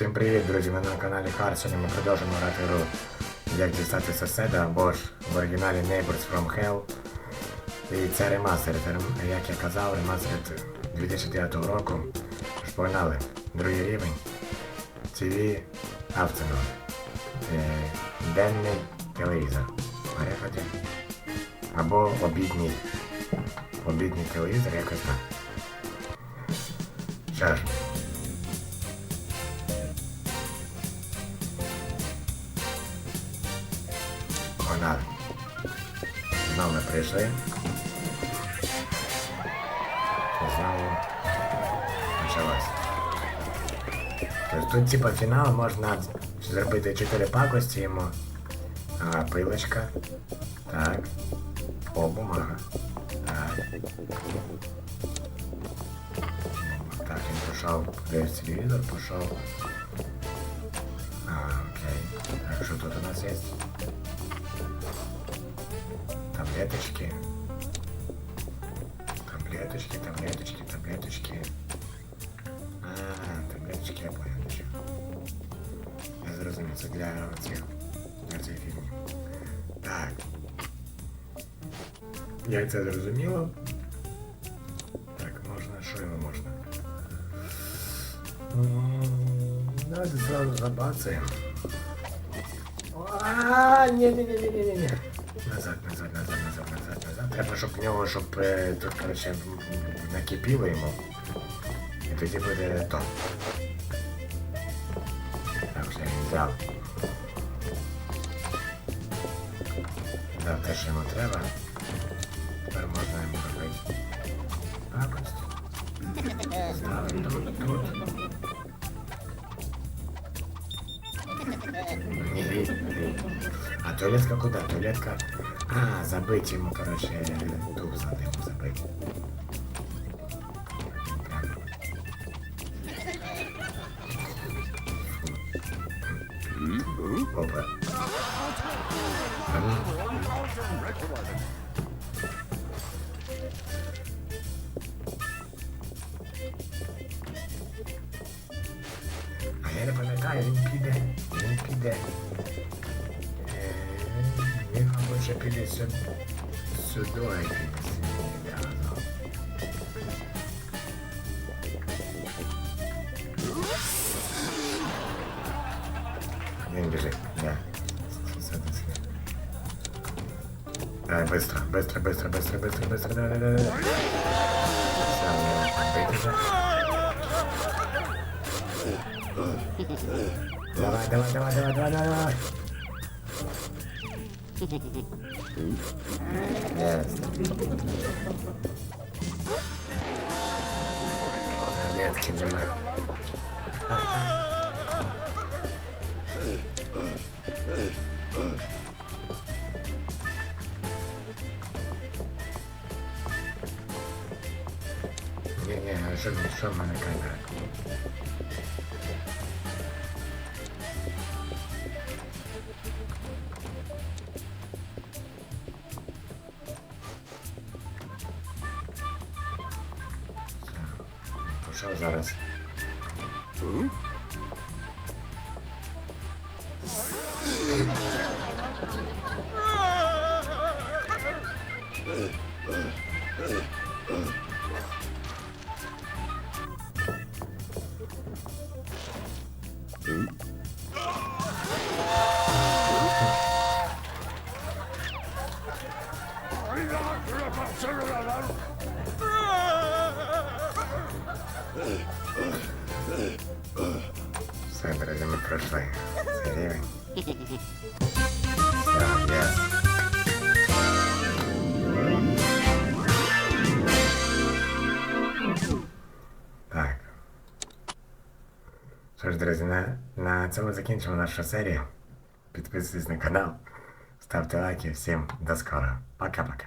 Всім привіт, друзі! Ми на каналі Хар. Сьогодні ми продовжуємо грати гру Як дістати сусіда або ж в оригіналі Neighbors from Hell. І це ремастер. Як я казав, ремастер 2009 року. Ж погнали. Другий рівень. TV Afternoon. Е, Денний телевізор. Перекладі. Або обідній. Обідній телевізор, якось так. Що. Погнали. Знову ми прийшли. Знову почалось. Тобто тут типа фінал можна зробити 4 пакості йому. А, пилочка. Так. О, бумага. Так. Так, він пішов, дивись телевізор, пішов. Таблеточки. Таблеточки, таблеточки, таблеточки. А, таблеточки, я понял, нічого. Я зрозумів, це для цих, для цієї фігні. Так. Як це зрозуміло? Так, можна, що йому можна? М, Давайте зразу забацаємо. Ні, ні, ні, ні, ні, ні. Назад, назад, назад, назад, назад, назад. Треба, щоб в нього, щоб е, тут, коротше, накипіло йому. І тоді буде то. Так, все, він взяв. Дав те, що йому треба. Тепер можна йому робити. Пакость. Ставимо тут, тут. А туалетка куда? Туалетка... А, забыть ему, короче, туп надо ему забыть. Прямо. Опа. А ну. А я не пам'ятаю, він піде, він піде. Przepili sobie sudołek. Dzień bliżej. Nie. Daj, bystro, bystro, Oke, Yeah, yeah, I should have someone to come back. Co zaraz? Tu? Ugh. Все, друзі, ми пройшли. Цей рівень. Все, є. Так. Що ж, друзі, на, на цьому закінчимо нашу серію. Підписуйтесь на канал, ставте лайки. Всім до скорого. Пока-пока.